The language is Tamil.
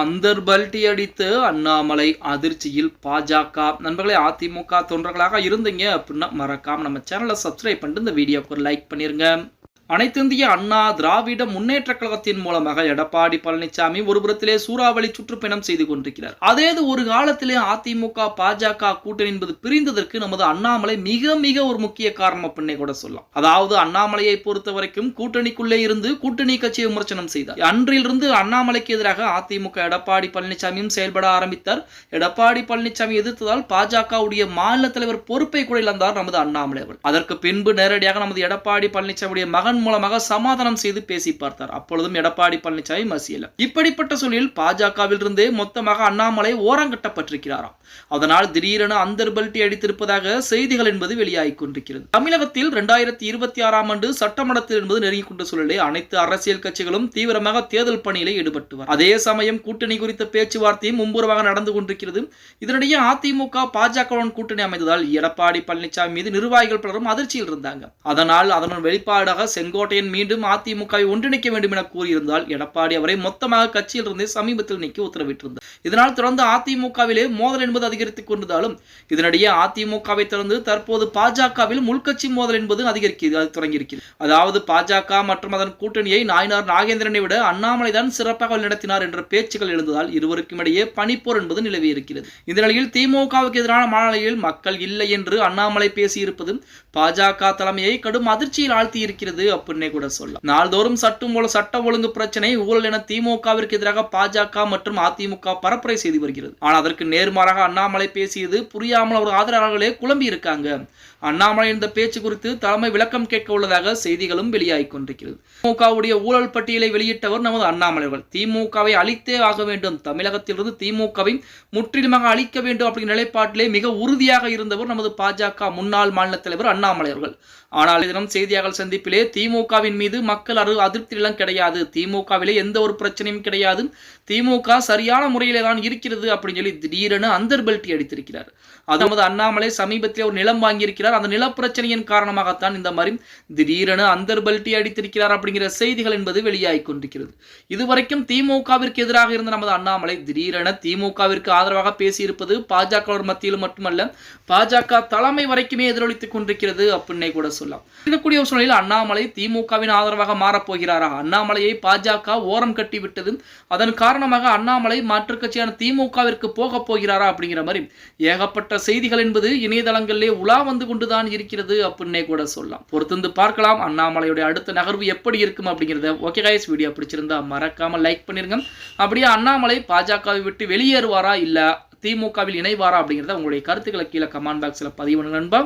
அந்தர்பல்டி அடித்து அண்ணாமலை அதிர்ச்சியில் பாஜக. நண்பர்களே அதிமுக தொண்டர்களாக இருந்தீங்க அப்படின்னா மறக்காம நம்ம சேனலை சப்ஸ்கிரைப் பண்ணிட்டு இந்த வீடியோக்கு ஒரு லைக் பண்ணிருங்க. அனைத்திந்திய அண்ணா திராவிட முன்னேற்ற கழகத்தின் மூலமாக எடப்பாடி பழனிசாமி ஒரு புறத்திலே சூறாவளி சுற்றுப்பயணம் செய்து கொண்டிருக்கிறார். அதேது ஒரு காலத்திலே அதிமுக பாஜக கூட்டணி என்பது பிரிந்ததற்கு நமது அண்ணாமலை மிக மிக ஒரு முக்கிய காரணம் அப்படின்னே கூட சொல்லலாம். அதாவது அண்ணாமலையை பொறுத்த வரைக்கும் கூட்டணிக்குள்ளே இருந்து கூட்டணி கட்சியை விமர்சனம் செய்தார். அன்றிலிருந்து அண்ணாமலைக்கு எதிராக அதிமுக எடப்பாடி பழனிசாமியும் செயல்பட ஆரம்பித்தார். எடப்பாடி பழனிசாமி எதிர்த்ததால் பாஜகவுடைய மாநில தலைவர் பொறுப்பை கூட இழந்தார் நமது அண்ணாமலை அவர்கள். அதற்கு பின்பு நேரடியாக நமது எடப்பாடி பழனிசாமியுடைய மகன் மூலமாக சமாதானம் செய்து பேசி பார்த்தார். அப்பொழுதும் எடப்பாடி பழனிசாமி மசியல. இப்படிப்பட்ட சூழலில் பாஜகவில் இருந்தே மொத்தமாக அண்ணாமலை ஓரங்கட்டப்பட்டிருக்கிறாராம் அதனால் திடீரென அந்தர்பல்ட்டி அடித்திருப்பதாக செய்திகள் என்பது வெளியாகிக் கொண்டிருக்கிறது. தமிழகத்தில் இரண்டாயிரத்தி இருபத்தி ஆறாம் ஆண்டு சட்டமன்றத்தில் என்பது நெருங்கிக் கொண்ட சூழலில் அனைத்து அரசியல் கட்சிகளும் தீவிரமாக தேர்தல் பணியிலே ஈடுபட்டு அதே சமயம் கூட்டணி குறித்த பேச்சுவார்த்தையும் மும்புறமாக நடந்து கொண்டிருக்கிறது. இதனிடையே அதிமுக பாஜகவுடன் கூட்டணி அமைந்ததால் எடப்பாடி பழனிசாமி மீது நிர்வாகிகள் பலரும் அதிர்ச்சியில் இருந்தாங்க. அதனால் அதனுடன் வெளிப்பாடாக செங்கோட்டையன் மீண்டும் அதிமுகவை ஒன்றிணைக்க வேண்டும் என கூறியிருந்தால் எடப்பாடி அவரை மொத்தமாக கட்சியில் இருந்தே சமீபத்தில் நீக்கி உத்தரவிட்டிருந்தார். இதனால் தொடர்ந்து அதிமுகவிலே மோதல் என்பது அதிகரித்துக் கொண்டதாலும் இதனிடையே அதிமுகவை தொடர்ந்து தற்போது பாஜகவில் உள்கட்சி மோதல் என்பது அதிகரிக்கிறது தொடங்கியிருக்கிறது. அதாவது பாஜக மற்றும் அதன் கூட்டணியை நாயனார் நாகேந்திரனை விட அண்ணாமலை தான் சிறப்பாக நடத்தினார் என்ற பேச்சுகள் எழுந்ததால் இருவருக்கும் இடையே பனிப்போர் என்பது நிலவி இருக்கிறது இந்த நிலையில் திமுகவுக்கு எதிரான மாநிலையில் மக்கள் இல்லை என்று அண்ணாமலை பேசியிருப்பது பாஜக தலைமையை கடும் அதிர்ச்சியில் ஆழ்த்தி இருக்கிறது அப்படின்னே கூட சொல்லலாம். நாள்தோறும் சட்டம் போல சட்டம் ஒழுங்கு பிரச்சனை ஊழல் என திமுகவிற்கு எதிராக பாஜக மற்றும் அதிமுக பரப்புரை செய்து வருகிறது. ஆனால் அதற்கு நேர்மாறாக அண்ணாமலை பேசியது புரியாமல் அவர் ஆதரவாளர்களே குழம்பி இருக்காங்க. அண்ணாமலை இந்த பேச்சு குறித்து தலைமை விளக்கம் கேட்க உள்ளதாக செய்திகளும் வெளியாகிக் கொண்டிருக்கிறது. திமுகவுடைய ஊழல் பட்டியலை வெளியிட்டவர் நமது அண்ணாமலை திமுகவை அழித்தே ஆக வேண்டும். தமிழகத்திலிருந்து திமுகவை முற்றிலுமாக அழிக்க வேண்டும் அப்படிங்கிற நிலைப்பாட்டிலே மிக உறுதியாக இருந்தவர் நமது பாஜக முன்னாள் மாநில தலைவர் அண்ணாமலை அவர்கள். ஆனால் தினம் செய்தியாளர் சந்திப்பிலே தி திமுகவின் மீது மக்கள் அரு அதிருப்தியெல்லாம் கிடையாது. திமுகவிலே எந்த ஒரு பிரச்சனையும் கிடையாது. திமுக சரியான முறையிலே தான் இருக்கிறது அப்படின்னு சொல்லி திடீரென அந்தர்பல்ட்டி அடித்திருக்கிறார். அதாவது அண்ணாமலை சமீபத்தில் ஒரு நிலம் வாங்கியிருக்கிறார். அந்த நிலப்பிரச்சனையின் காரணமாகத்தான் இந்த மாதிரி திடீரென அந்தர்பல்ட்டி அடித்திருக்கிறார் அப்படிங்கிற செய்திகள் என்பது வெளியாகிக் கொண்டிருக்கிறது. இதுவரைக்கும் திமுகவிற்கு எதிராக இருந்த நமது அண்ணாமலை திடீரென திமுகவிற்கு ஆதரவாக பேசியிருப்பது பாஜக மத்தியில் மட்டுமல்ல பாஜக தலைமை வரைக்குமே எதிரொலித்துக் கொண்டிருக்கிறது அப்படின்னே கூட சொல்லலாம். இருக்கக்கூடிய ஒரு சூழ்நிலையில் அண்ணாமலை திமுகவின் ஆதரவாக மாறப் போகிறாரா அண்ணாமலையை பாஜக ஓரம் கட்டி விட்டது அதன் காரணமாக அண்ணாமலை மாற்றுக் கட்சியான திமுகவிற்கு போக போகிறாரா அப்படிங்கிற மாதிரி ஏகப்பட்ட செய்திகள் என்பது இணையதளங்களிலே உலா வந்து கொண்டுதான் இருக்கிறது அப்படின்னே கூட சொல்லலாம். பொறுத்திருந்து பார்க்கலாம் அண்ணாமலையுடைய அடுத்த நகர்வு எப்படி இருக்கும் அப்படிங்கிறத. ஓகே கைஸ் வீடியோ பிடிச்சிருந்தா மறக்காம லைக் பண்ணிருங்க. அப்படியே அண்ணாமலை பாஜகவை விட்டு வெளியேறுவாரா இல்ல திமுகவில் இணைவாரா அப்படிங்கிறத உங்களுடைய கருத்துக்களை கீழே கமெண்ட் பாக்ஸில் பதிவு பண்ணுங்க நண்பா.